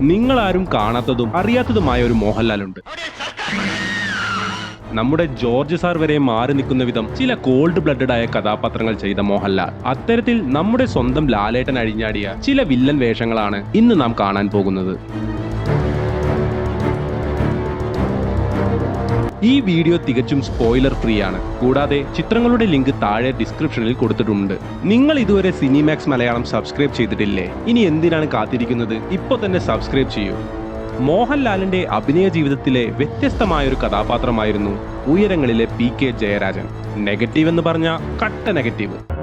നിങ്ങളാരും കാണാത്തതും അറിയാത്തതുമായ ഒരു മോഹൻലാൽ ഉണ്ട് നമ്മുടെ ജോർജ് സാർ വരെ മാറി നിൽക്കുന്ന വിധം ചില കോൾഡ് ബ്ലഡഡ് ആയ കഥാപാത്രങ്ങൾ ചെയ്ത മോഹൻലാൽ. അത്തരത്തിൽ നമ്മുടെ സ്വന്തം ലാലേട്ടൻ അഴിഞ്ഞാടിയ ചില വില്ലൻ വേഷങ്ങളാണ് ഇന്ന് നാം കാണാൻ പോകുന്നത്. ഈ വീഡിയോ തികച്ചും സ്പോയിലർ ഫ്രീ ആണ്. കൂടാതെ ചിത്രങ്ങളുടെ ലിങ്ക് താഴെ ഡിസ്ക്രിപ്ഷനിൽ കൊടുത്തിട്ടുണ്ട്. നിങ്ങൾ ഇതുവരെ സിനിമാക്സ് മലയാളം സബ്സ്ക്രൈബ് ചെയ്തിട്ടില്ലേ? ഇനി എന്തിനാണ് കാത്തിരിക്കുന്നത്? ഇപ്പൊ തന്നെ സബ്സ്ക്രൈബ് ചെയ്യൂ. മോഹൻലാലിന്റെ അഭിനയ ജീവിതത്തിലെ വ്യത്യസ്തമായ ഒരു കഥാപാത്രമായിരുന്നു ഉയരങ്ങളിലെ പി കെ ജയരാജൻ. നെഗറ്റീവ് എന്ന് പറഞ്ഞ കട്ട നെഗറ്റീവ്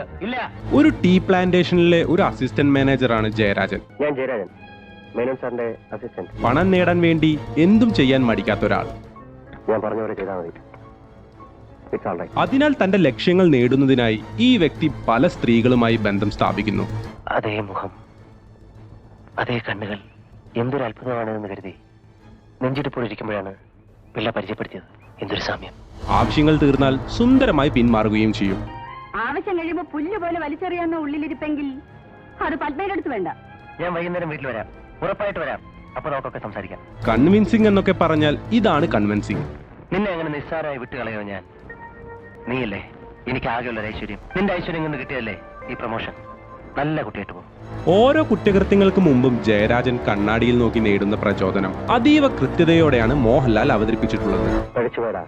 ഒരു ഇല്ല. ഒരു ടീ പ്ലാന്റേഷനിലെ ഒരു അസിസ്റ്റന്റ് മാനേജറാണ് ജയരാജൻ. ഞാൻ ജയരാജൻ. മേനോൻ സാറിന്റെ അസിസ്റ്റന്റ് പണം നേടാൻ വേണ്ടി എന്തും ചെയ്യാൻ മടിക്കാത്ത ഒരാൾ. ഞാൻ പറഞ്ഞ പോലെ ചെയ്താൽ മതി. അതിനാൽ തന്റെ ലക്ഷ്യങ്ങൾ നേടുന്നതിനായി ഈ വ്യക്തി പല സ്ത്രീകളുമായി ബന്ധം സ്ഥാപിക്കുന്നു. അതേ മുഖം അതേ കണ്ണുകൾ എന്തൊരു അത്ഭുതമാണ് എന്ന് കരുതി നെഞ്ചിടിപ്പോഴിരിക്കുമ്പോഴാണ് പിള്ള പരിചയപ്പെടുത്തിയത്. എന്തൊരു സാമ്യം. ആവശ്യങ്ങൾ തീർന്നാൽ സുന്ദരമായി പിന്മാറുകയും ചെയ്യും. ആവശ്യം കഴിയുമ്പോ പുല്ല് പോലെ വലിച്ചെറിയാവുന്ന ഉള്ളിലിരിപ്പെങ്കിൽ അത് പത്മയുടെ അടുത്ത് വേണ്ട. ഞാൻ വൈകുന്നേരം വീട്ടിൽ വരാം. ഉറപ്പായിട്ട് വരാം. അപ്പൊ നമുക്കൊക്കെ സംസാരിക്കാം. കൺവിൻസിംഗ് എന്നൊക്കെ പറഞ്ഞാൽ ഇതാണ് കൺവിൻസിംഗ്. നിന്നെ അങ്ങനെ നിസ്സാരമായി വിട്ടുകളയോ ഞാൻ? നീയല്ലേ? എനിക്ക് ആകെയുള്ള ഒരു ഐശ്വര്യം. നിന്റെ ഐശ്വര്യം നിന്ന് കിട്ടിയല്ലേ ഈ പ്രൊമോഷൻ? നല്ല കുട്ടിയായിട്ട് പോകും ഓരോ കുറ്റകൃത്യങ്ങൾക്ക് മുമ്പും ജയരാജൻ കണ്ണാടിയിൽ നോക്കി നേടുന്ന പ്രചോദനം അതീവ കൃത്യതയോടെയാണ് മോഹൻലാൽ അവതരിപ്പിച്ചിട്ടുള്ളത്. പഴിച്ചുപോയടാ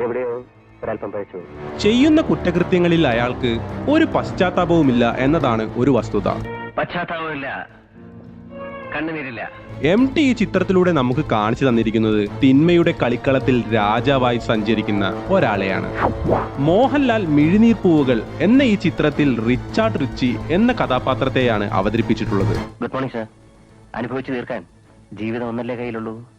എവിടെയോ ഒരല്പം പഴിച്ചു ചെയ്യുന്ന കുറ്റകൃത്യങ്ങളിൽ അയാൾക്ക് ഒരു പശ്ചാത്താപവുമില്ല എന്നതാണ് ഒരു വസ്തുത. പശ്ചാത്താപമില്ല കണ്ണുനീരില്ല. എം ടി ഈ ചിത്രത്തിലൂടെ നമുക്ക് കാണിച്ചു തന്നിരിക്കുന്നത് തിന്മയുടെ കളിക്കളത്തിൽ രാജാവായി സഞ്ചരിക്കുന്ന ഒരാളെയാണ്. മോഹൻലാൽ മിഴിനീർ പൂവുകൾ എന്ന ഈ ചിത്രത്തിൽ റിച്ചാർഡ് റിച്ചി എന്ന കഥാപാത്രത്തെയാണ് അവതരിപ്പിച്ചിട്ടുള്ളത്. Good morning sir. അനുഭവിച്ചു തീർക്കാൻ. ജീവിതം ഒന്നല്ലേ കയ്യിലുള്ളൂ?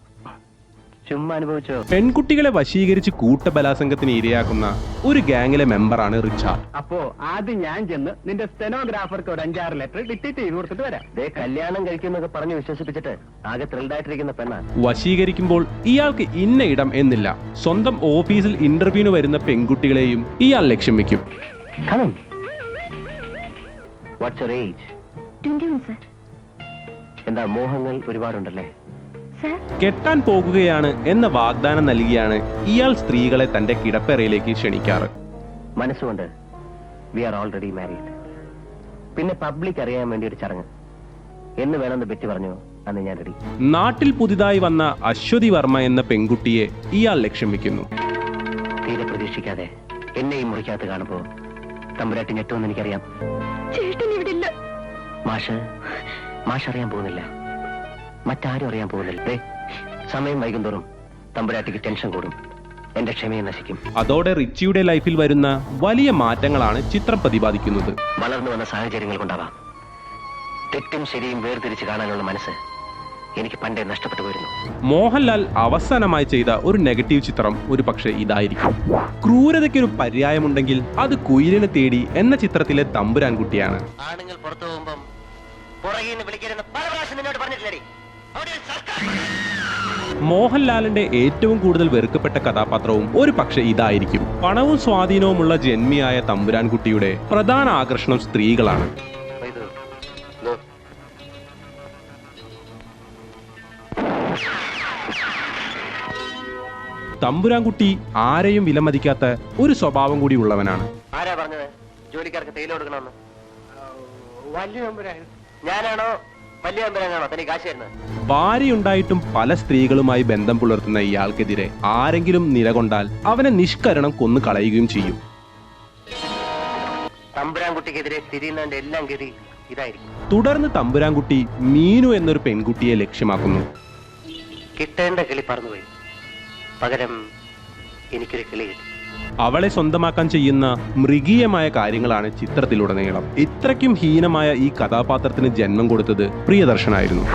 ചുമ്മാ അനുഭവിച്ചോ? പെൺകുട്ടികളെ വശീകരിച്ച് കൂട്ടബലാസംഗത്തിന് ഇരയാക്കുന്ന ഒരു ഗാങ്ങിലെ മെമ്പറാണ് റിച്ചാർഡ്. അപ്പോ ആദ്യം ഞാൻ ചെന്ന് നിന്റെ സ്റ്റെനോഗ്രാഫർക്ക് ഒരു അഞ്ചാറ് ലെറ്റർ ഡിക്റ്റേറ്റ് ചെയ്ത് കൊടുത്തിട്ട് വരാം. ദേ കല്യാണം കഴിക്കുന്നൊക്കെ പറഞ്ഞ് വിശ്വസിപ്പിച്ചിട്ട് ആകെ ത്രിൽഡായിട്ടിരിക്കുന്ന പെണ്ണാണ് വശീകരിക്കുമ്പോൾ ഇയാൾക്ക് ഇന്ന ഇടം എന്നില്ല. സ്വന്തം ഓഫീസിൽ ഇന്റർവ്യൂവിന് വരുന്ന പെൺകുട്ടികളെയും ഇയാൾ ലക്ഷ്യം വെക്കും. വാട്ട്സ് യുവർ ഏജ് എന്താ മോഹങ്ങൾ ഒരുപാടുണ്ടല്ലേ? കെട്ടാൻ പോകുകയാണ് എന്ന വാഗ്ദാനം നൽകിയാണ് ഇയാൾ സ്ത്രീകളെ തന്റെ കിടപ്പറയിലേക്ക് ക്ഷണിക്കാറ്. മനസ്സുകൊണ്ട് വി ആർ ഓൾറെഡി മാരീഡ് പിന്നെ പബ്ലിക് അറിയാൻ വേണ്ടി ഒരു ചടങ്ങ്. എന്ന് വേണമെന്ന് ബെറ്റി പറഞ്ഞു? അന്ന് ഞാൻ റെഡി നാട്ടിൽ പുതിയതായി വന്ന അശ്വതി വർമ്മ എന്ന പെൺകുട്ടിയെ ഇയാൾ ലക്ഷ്യം വെക്കുന്നു. തീരെ പ്രതീക്ഷിക്കാതെ എന്നെയും മുറിക്കകത്ത് കാണുമ്പോ തമ്പുരാട്ടി ഞെട്ടുമെന്ന് എനിക്കറിയാം. ചേട്ടൻ ഇവിടെ ഇല്ല. മാഷ് മാഷ് അറിയാൻ പോകുന്നില്ല. മറ്റാരും അറിയാൻ പോകുന്നില്ല. സമയം വൈകുന്തോറും തമ്പുരാട്ടിക്ക് ടെൻഷൻ കൂടും. എന്റെ ക്ഷമയെ നശിക്കും. അതോടെ റിച്ചിയുടെ ലൈഫിൽ വരുന്ന വലിയ മാറ്റങ്ങളാണ് ചിത്രം പ്രതിപാദിക്കുന്നത്. വളർന്നു വന്ന സാഹചര്യങ്ങൾ കൊണ്ടാവാം. തെറ്റും ശരിയും വേർതിരിച്ച് കാണാനുള്ള മനസ്സ് എനിക്ക് പണ്ടേ നഷ്ടപ്പെട്ടു വരുന്നു മോഹൻലാൽ അവസാനമായി ചെയ്ത ഒരു നെഗറ്റീവ് ചിത്രം ഒരു പക്ഷേ ഇതായിരിക്കും. ക്രൂരതയ്ക്കൊരു പര്യായമുണ്ടെങ്കിൽ അത് കുയിലിനെ തേടി എന്ന ചിത്രത്തിലെ തമ്പുരാൻകുട്ടിയാണ്. ആണുങ്ങൾ പുറത്തു പോകുമ്പം പുറകിൽ നിന്ന് വിളിക്കരുന്ന് പല പ്രാവശ്യം നിന്നോട് പറഞ്ഞിട്ടില്ലേ? ഒരു മോഹൻലാലിന്റെ ഏറ്റവും കൂടുതൽ വെറുക്കപ്പെട്ട കഥാപാത്രവും ഒരു പക്ഷെ ഇതായിരിക്കും. പണവും സ്വാധീനവുമുള്ള ജന്മിയായ തമ്പുരാൻകുട്ടിയുടെ പ്രധാന ആകർഷണം സ്ത്രീകളാണ്. തമ്പുരാൻകുട്ടി ആരെയും വിലമതിക്കാത്ത ഒരു സ്വഭാവം കൂടി ഉള്ളവനാണ്. ആരാ പറഞ്ഞത്? ജോലിക്കാർക്ക് തേയില കൊടുക്കണമെന്ന്? വലിയ ഞാനാണോ? ഭാര്യയുണ്ടായിട്ടും പല സ്ത്രീകളുമായി ബന്ധം പുലർത്തുന്ന ഇയാൾക്കെതിരെ ആരെങ്കിലും നിലകൊണ്ടാൽ അവനെ നിഷ്കരണം കൊന്നു കളയുകയും ചെയ്യും. തമ്പുരാൻകുട്ടിക്കെതിരെ തിരിയുന്നതിന്റെ എല്ലാം ഗതി ഇതായിരിക്കും. തുടർന്ന് തമ്പുരാൻകുട്ടി മീനു എന്നൊരു പെൺകുട്ടിയെ ലക്ഷ്യമാക്കുന്നു. കിട്ടേണ്ട കിളി പറന്നുപോയി. പകരം എനിക്കൊരു കിളി കിട്ടി. അവളെ സ്വന്തമാക്കാൻ ചെയ്യുന്ന മൃഗീയമായ കാര്യങ്ങളാണ് ചിത്രത്തിലുടനീളം. ഇത്രയ്ക്കും ഹീനമായ ഈ കഥാപാത്രത്തിന് ജന്മം കൊടുത്തത് പ്രിയദർശനായിരുന്നു.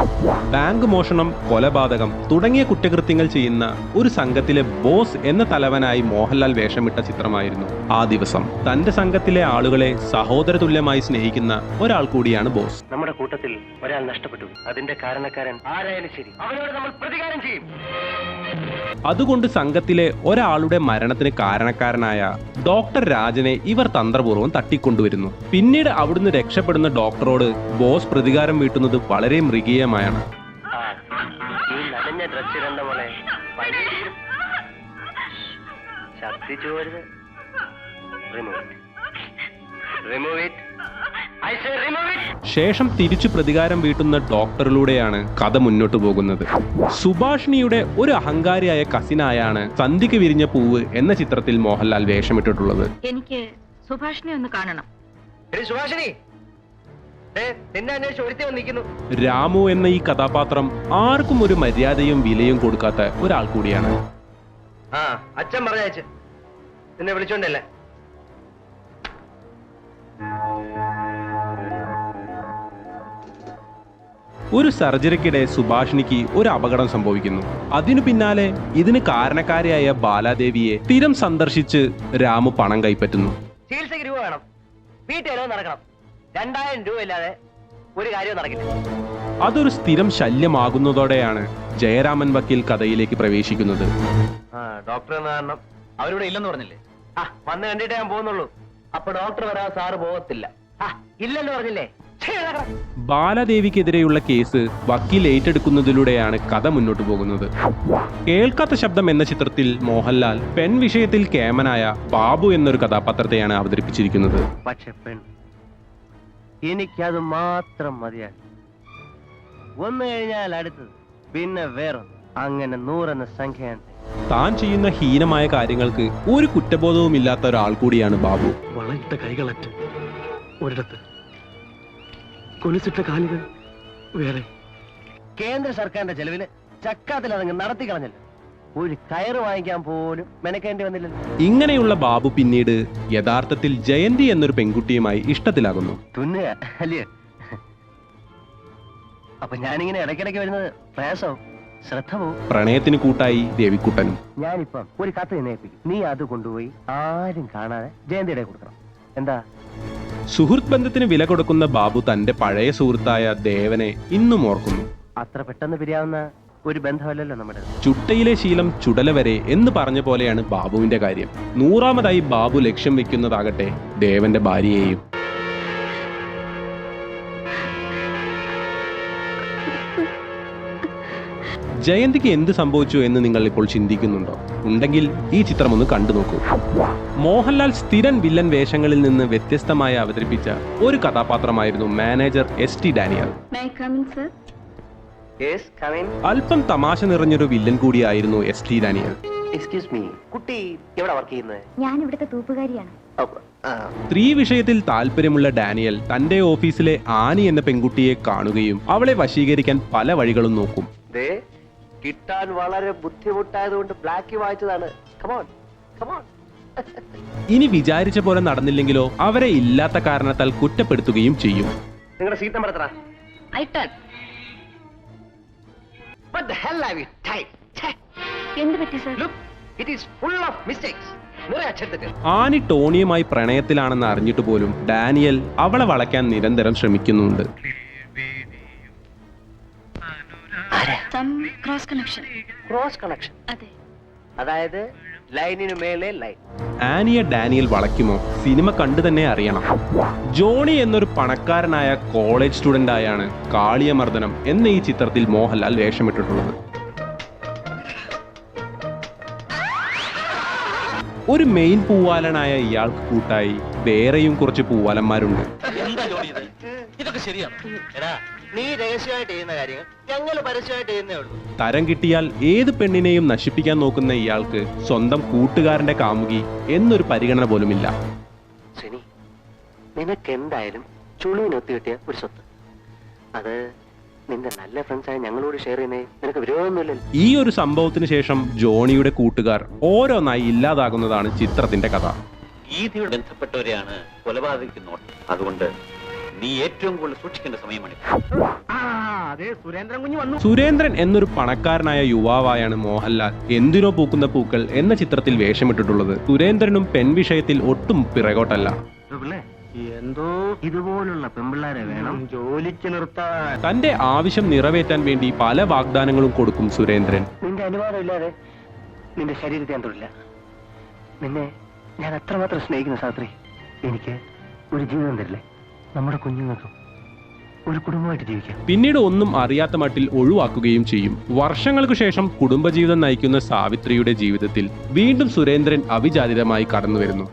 ബാങ്ക് മോഷണം കൊലപാതകം തുടങ്ങിയ കുറ്റകൃത്യങ്ങൾ ചെയ്യുന്ന ഒരു സംഘത്തിലെ ബോസ് എന്ന തലവനായി മോഹൻലാൽ വേഷമിട്ട ചിത്രമായിരുന്നു ആ ദിവസം. തന്റെ സംഘത്തിലെ ആളുകളെ സഹോദര തുല്യമായി സ്നേഹിക്കുന്ന ഒരാൾ കൂടിയാണ് ബോസ്. നമ്മുടെ കൂട്ടത്തിൽ ഒരാൾ നഷ്ടപ്പെട്ടു. അതിന്റെ കാരണക്കാരൻ ആരായാലും ശരി അവനോട് നമ്മൾ പ്രതികാരം ചെയ്യും. അതുകൊണ്ട് സംഘത്തിലെ ഒരാളുടെ മരണത്തിന് കാരണക്കാരൻ ജീവനക്കാരനായ ഡോക്ടർ രാജനെ ഇവർ തന്ത്രപൂർവം തട്ടിക്കൊണ്ടുവരുന്നു. പിന്നീട് അവിടുന്ന് രക്ഷപ്പെടുന്ന ഡോക്ടറോട് ബോസ് പ്രതികാരം വീട്ടുന്നത് വളരെ മൃഗീയമായാണ്. റിമൂവ് ഇറ്റ് ശേഷം തിരിച്ചു പ്രതികാരം വീട്ടുന്ന ഡോക്ടറിലൂടെയാണ് കഥ മുന്നോട്ട് പോകുന്നത്. സുഭാഷിണിയുടെ ഒരു അഹങ്കാരിയായ കസിനായാണ് സന്ധിക്ക് വിരിഞ്ഞ പൂവ് എന്ന ചിത്രത്തിൽ മോഹൻലാൽ വേഷമിട്ടിട്ടുള്ളത്. എനിക്ക് സുഭാഷിനെ ഒന്ന് കാണണം. സുഭാഷിണി. രാമു എന്ന ഈ കഥാപാത്രം ആർക്കും ഒരു മര്യാദയും വിലയും കൊടുക്കാത്ത ഒരാൾ കൂടിയാണ്. ആ അച്ഛൻ പറഞ്ഞയച്ച്. നിന്നെ വിളിച്ചോണ്ടല്ലേ? ഒരു സർജറിക്കിടെ സുഭാഷിണിക്ക് ഒരു അപകടം സംഭവിക്കുന്നു. അതിനു പിന്നാലെ ഇതിന് കാരണക്കാരിയായ ബാലാദേവിയെ സ്ഥിരം സന്ദർശിച്ച് രാമു പണം കൈപ്പറ്റുന്നു. ചികിത്സയ്ക്ക് രൂപ വേണം. വീട്ടിലോ നടക്കണം. രണ്ടായിരം രൂപ ഇല്ലാതെ ഒരു കാര്യവും നടക്കില്ല. അതൊരു സ്ഥിരം ശല്യമാകുന്നതോടെയാണ് ജയരാമൻ വക്കീൽ കഥയിലേക്ക് പ്രവേശിക്കുന്നത്. ഡോക്ടർ എന്ന കാരണം അവരിവിടെ ഇല്ലെന്ന് പറഞ്ഞില്ലേ? ആ വന്ന് കണ്ടിട്ടേ ഞാൻ പോകുന്നുള്ളൂ. അപ്പൊ ഡോക്ടർ വരാൻ സാറ് പോകത്തില്ല. ആ ഇല്ലെന്ന് പറഞ്ഞില്ലേ. ബാലദേവിക്കെതിരെയുള്ള കേസ് വക്കീൽ ഏറ്റെടുക്കുന്നതിലൂടെയാണ് കഥ മുന്നോട്ടു പോകുന്നത്. കേൾക്കാത്ത ശബ്ദം എന്ന ചിത്രത്തിൽ മോഹൻലാൽ പെൺ വിഷയത്തിൽ കേമനായ ബാബു എന്നൊരു കഥാപാത്രത്തെയാണ് അവതരിപ്പിച്ചിരിക്കുന്നത്. പക്ഷെ പെൺ എനിക്കത് മാത്രം മതിയാണ് ഒന്ന് കഴിഞ്ഞാൽ അടുത്തത് പിന്നെ വേറെ അങ്ങനെ നൂറെന്ന സംഖ്യ താൻ ചെയ്യുന്ന ഹീനമായ കാര്യങ്ങൾക്ക് ഒരു കുറ്റബോധവും ഇല്ലാത്ത ഒരാൾ കൂടിയാണ് ബാബു. വളയിട്ട കൈകളറ്റ് ഒരിടത്ത് കൊലുസിട്ട കാലുകൾ വേറെ. കേന്ദ്ര സർക്കാരിന്റെ ചെലവിൽ ചക്കാത്തിൽ അതങ്ങ് നടത്തി കളഞ്ഞില്ല. ഒരു കയറ് വാങ്ങിക്കാൻ പോലും മെനക്കേണ്ടി വന്നില്ലല്ലോ. ഇങ്ങനെയുള്ള ബാബു പിന്നീട് യഥാർത്ഥത്തിൽ ജയന്തി എന്നൊരു പെൺകുട്ടിയുമായി ഇഷ്ടത്തിലാകുന്നു. തുന്നുക അല്ലയോ അപ്പൊ ഞാനിങ്ങനെ ഇടയ്ക്കിടയ്ക്ക് വരുന്നത് പ്രയാസവും ശ്രദ്ധ പോവും പ്രണയത്തിന് കൂട്ടായി രവിക്കുട്ടനും ഞാനിപ്പം ഒരു കത്ത് നിന്നേപ്പിക്കും. നീ അത് കൊണ്ടുപോയി ആരും കാണാതെ ജയന്തിയുടെ കൊടുക്കണം എന്താ? സുഹൃത്ത് ബന്ധത്തിന് വില കൊടുക്കുന്ന ബാബു തന്റെ പഴയ സുഹൃത്തായ ദേവനെ ഇന്നും ഓർക്കുന്നു. അത്ര പെട്ടെന്ന് പിരിയാവുന്ന ഒരു ബന്ധമല്ലല്ലോ നമ്മുടെ ചുട്ടയിലെ ശീലം ചുടല വരെ എന്ന് പറഞ്ഞ പോലെയാണ് ബാബുവിന്റെ കാര്യം. നൂറാമതായി ബാബു ലക്ഷ്യം വെക്കുന്നതാകട്ടെ ദേവന്റെ ഭാര്യയെയും. ജയന്തിക്ക് എന്ത് സംഭവിച്ചു എന്ന് നിങ്ങൾ ഇപ്പോൾ ചിന്തിക്കുന്നുണ്ടോ? ഉണ്ടെങ്കിൽ ഈ ചിത്രം ഒന്ന് കണ്ടു നോക്കൂ. മോഹൻലാൽ സ്ഥിരൻ വില്ലൻ വേഷങ്ങളിൽ നിന്ന് വ്യത്യസ്തമായി അവതരിപ്പിച്ച ഒരു കഥാപാത്രമായിരുന്നു manager S T Daniel. Sir അല്പം തമാശ നിറഞ്ഞൊരു വില്ലൻ കൂടിയായിരുന്നു S T Daniel. Excuse me കുട്ടി എവിടെ വർക്ക് ചെയ്യുന്നത് ഞാൻ ഇവിടുത്തെ തൂപ്പുകാരിയാണ് സ്ത്രീ വിഷയത്തിൽ താല്പര്യമുള്ള ഡാനിയൽ തന്റെ ഓഫീസിലെ ആനി എന്ന പെൺകുട്ടിയെ കാണുകയും അവളെ വശീകരിക്കാൻ പല വഴികളും നോക്കും. ദേ കിട്ടാൻ വളരെ ബുദ്ധിമുട്ടായതുകൊണ്ട് ബ്ലാക്ക് വായിച്ചതാണ്. കമോൺ കമോൺ ഇനി വിചാരിച്ച പോലെ നടന്നില്ലെങ്കിലോ അവരെ ഇല്ലാത്ത കാരണത്താൽ കുറ്റപ്പെടുത്തുകയും ചെയ്യും. നിങ്ങളുടെ സീറ്റ് നമ്പർ എത്ര എന്ത് പറ്റി sir look, it is full of mistakes. നിറയെ ആനി ടോണിയുമായി പ്രണയത്തിലാണെന്ന് അറിഞ്ഞിട്ട് പോലും ഡാനിയൽ അവളെ വളയ്ക്കാൻ നിരന്തരം ശ്രമിക്കുന്നുണ്ട്. ക്രോസ് കണക്ഷൻ ക്രോസ് കണക്ഷൻ അതെ. അതായത് ലൈനിനു മേലെ ലൈൻ. ആനിയെ ഡാനിയൽ വളയ്ക്കുമോ? സിനിമ കണ്ടു തന്നെ അറിയണം. ജോണി എന്നൊരു പണക്കാരനായ കോളേജ് സ്റ്റുഡന്റ് ആയാണ് കാളിയമർദ്ദനം എന്ന ഈ ചിത്രത്തിൽ മോഹൻലാൽ വേഷമിട്ടിട്ടുള്ളത്. ഒരു മെയിൻ പൂവാലനായ ഇയാൾക്ക് കൂട്ടായി വേറെയും കുറച്ച് പൂവാലന്മാരുണ്ട്. എന്താ ഇതൊക്കെ ശരിയാണ്? നീ രഹസ്യമായിട്ട് ചെയ്യുന്ന കാര്യങ്ങൾ ഞങ്ങൾ പരസ്യമായിട്ട് ചെയ്യുന്നേ ഉള്ളൂ. തരം കിട്ടിയാൽ ഏത് പെണ്ണിനെയും നശിപ്പിക്കാൻ നോക്കുന്ന ഇയാൾക്ക് സ്വന്തം കൂട്ടുകാരന്റെ കാമുകി എന്നൊരു പരിഗണന പോലുമില്ല. ശനി നിനക്ക് എന്തായാലും ചുളുവിനൊത്തി കിട്ടിയ ഒരു സ്വത്ത്. അത് നിന്റെ നല്ല ഫ്രണ്ട്സായ ഞങ്ങളോട് ഷെയർ ചെയ്യുന്നേ നിനക്ക് വിരോധമൊന്നുമില്ലല്ലോ. ഈ ഒരു സംഭവത്തിന് ശേഷം ജോണിയുടെ കൂട്ടുകാർ ഓരോന്നായി ഇല്ലാതാകുന്നതാണ് ചിത്രത്തിന്റെ കഥ. ഗീതയോട് ബന്ധപ്പെട്ടവരെയാണ് കൊലപാതകയ്ക്ക് നോട്ടം. അതുകൊണ്ട് നീ ഏറ്റവും കൂടുതൽ സൂക്ഷിക്കേണ്ട സമയമാണ്. സുരേന്ദ്രൻ വന്നു. സുരേന്ദ്രൻ എന്നൊരു പണക്കാരനായ യുവാവായാണ് മോഹൻലാൽ. എന്തിനോ പൂക്കുന്ന പൂക്കൾ എന്ന ചിത്രത്തിൽ വേഷമിട്ടിട്ടുള്ളത്. സുരേന്ദ്രനും പെൺ വിഷയത്തിൽ ഒട്ടും പിറകോട്ടല്ല. എന്തോ ഇതുപോലുള്ള പെമ്പിള്ളാരെ വേണം ജോലിക്ക് നിർത്താൻ. തന്റെ ആവശ്യം നിറവേറ്റാൻ വേണ്ടി പല വാഗ്ദാനങ്ങളും കൊടുക്കും സുരേന്ദ്രൻ. നിന്റെ അനുവാദം ഇല്ലാതെ നിന്റെ ശരീരത്തെ ഞാൻ തൊടില്ല. നിന്നെ ഞാൻ അത്രമാത്രം സ്നേഹിക്കുന്ന സാത്രി എനിക്ക് ഒരു ജീവിതം തരില്ലേ? നമ്മുടെ കുഞ്ഞുങ്ങൾക്കും ഒരു കുടുംബമായിട്ട് ജീവിക്കാം. പിന്നീട് ഒന്നും അറിയാത്ത മട്ടിൽ ഒഴിവാക്കുകയും ചെയ്യും. വർഷങ്ങൾക്ക് ശേഷം കുടുംബജീവിതം നയിക്കുന്ന സാവിത്രിയുടെ ജീവിതത്തിൽ വീണ്ടും സുരേന്ദ്രൻ അവിചാരിതമായി കടന്നു വരുന്നു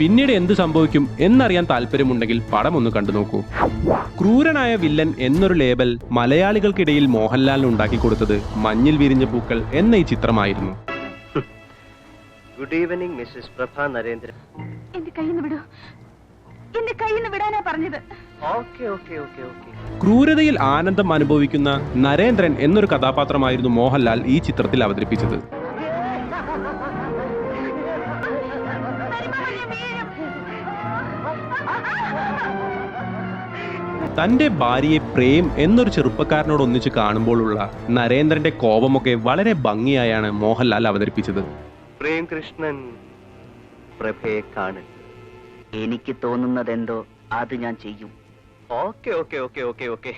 പിന്നീട് എന്ത് സംഭവിക്കും എന്നറിയാൻ താല്പര്യമുണ്ടെങ്കിൽ പടം ഒന്ന് കണ്ടു നോക്കൂ. ക്രൂരനായ വില്ലൻ എന്നൊരു ലേബൽ മലയാളികൾക്കിടയിൽ മോഹൻലാലിന് ഉണ്ടാക്കി കൊടുത്തത് മഞ്ഞിൽ വിരിഞ്ഞ പൂക്കൾ എന്ന ഈ ചിത്രമായിരുന്നു. Good evening Mrs Prabha Narendran എന്റെ കയ്യിൽ നിന്ന് വിടൂ. എന്റെ കയ്യിൽ നിന്ന് വിടാനാ പറഞ്ഞത്. ഓക്കെ ഓക്കെ ഓക്കെ ഓക്കെ ക്രൂരതയിൽ ആനന്ദം അനുഭവിക്കുന്ന നരേന്ദ്രൻ എന്നൊരു കഥാപാത്രമായിരുന്നു മോഹൻലാൽ ഈ ചിത്രത്തിൽ അവതരിപ്പിച്ചത്. തന്റെ ഭാര്യയെ പ്രേം എന്നൊരു ചെറുപ്പക്കാരനോട് ഒന്നിച്ച് കാണുമ്പോഴുള്ള നരേന്ദ്രന്റെ കോപമൊക്കെ വളരെ ഭംഗിയായാണ് മോഹൻലാൽ അവതരിപ്പിച്ചത്. പ്രേംകൃഷ്ണൻ പ്രഭയെ കാണൽ എനിക്ക് തോന്നുന്നത് എന്തോ അത് ഞാൻ ചെയ്യും. Okay okay okay okay okay.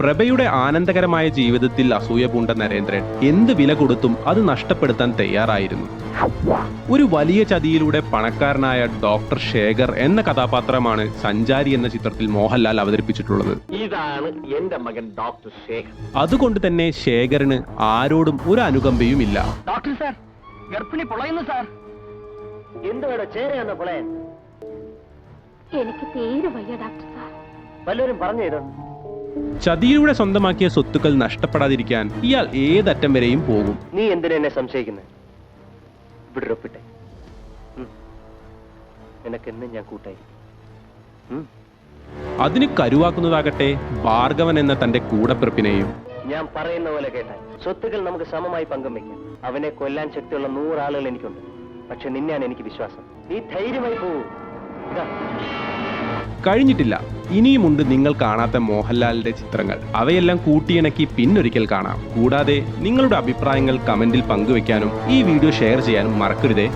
പ്രഭയുടെ ആനന്ദകരമായ ജീവിതത്തിൽ അസൂയ പൂണ്ട നരേന്ദ്രൻ എന്ത് വില കൊടുത്തും അത് നഷ്ടപ്പെടുത്താൻ തയ്യാറായിരുന്നു. ഒരു വലിയ ചതിയിലൂടെ പണക്കാരനായ ഡോക്ടർ ശേഖർ എന്ന കഥാപാത്രമാണ് സഞ്ചാരി എന്ന ചിത്രത്തിൽ മോഹൻലാൽ അവതരിപ്പിച്ചിട്ടുള്ളത്. ഇതാണ് എന്റെ മകൻ ഡോക്ടർ ശേഖർ. അതുകൊണ്ട് തന്നെ ശേഖറിന് ആരോടും ഒരു അനുകമ്പയും ഇല്ല ഡോക്ടർ സാർ ഗർഭിണി പൊളയുന്നു സാർ. എന്തുവേടോ ചേരയെന്ന് പൊളയാൻ. എനിക്ക് തീരെ വയ്യ ഡോക്ടർ സാർ. പലരും പറഞ്ഞു ചതിയിലൂടെ സ്വന്തമാക്കിയ സ്വത്തുക്കൾ നഷ്ടപ്പെടാതിരിക്കാൻ ഇയാൾ ഏതറ്റം വരെയും പോകും. നീ എന്തിനെ എന്നെ സംശയിക്കുന്നത് ഇവിടെ ഒപ്പിട്ടെ നിനക്കെന്നും ഞാൻ കൂട്ടായിരിക്കും. അതിന് കരുവാക്കുന്നതാകട്ടെ ഭാർഗവൻ എന്ന തന്റെ കൂടപ്പിറപ്പിനെയും. ഞാൻ പറയുന്ന പോലെ കേട്ടാൽ സ്വത്തുക്കൾ നമുക്ക് സമമായി പങ്കും വയ്ക്കാം. അവനെ കൊല്ലാൻ ശക്തിയുള്ള നൂറാളുകൾ എനിക്കുണ്ട്. പക്ഷെ നിന്നെയാണ് എനിക്ക് വിശ്വാസം. നീ ധൈര്യമായി പോകൂ കഴിഞ്ഞിട്ടില്ല. ഇനിയുമുണ്ട് നിങ്ങൾ കാണാത്ത മോഹൻലാലിന്റെ ചിത്രങ്ങൾ. അവയെല്ലാം കൂട്ടിയിണക്കി പിന്നൊരിക്കൽ കാണാം. കൂടാതെ നിങ്ങളുടെ അഭിപ്രായങ്ങൾ കമന്റിൽ പങ്കുവെക്കാനും ഈ വീഡിയോ ഷെയർ ചെയ്യാനും മറക്കരുതേ.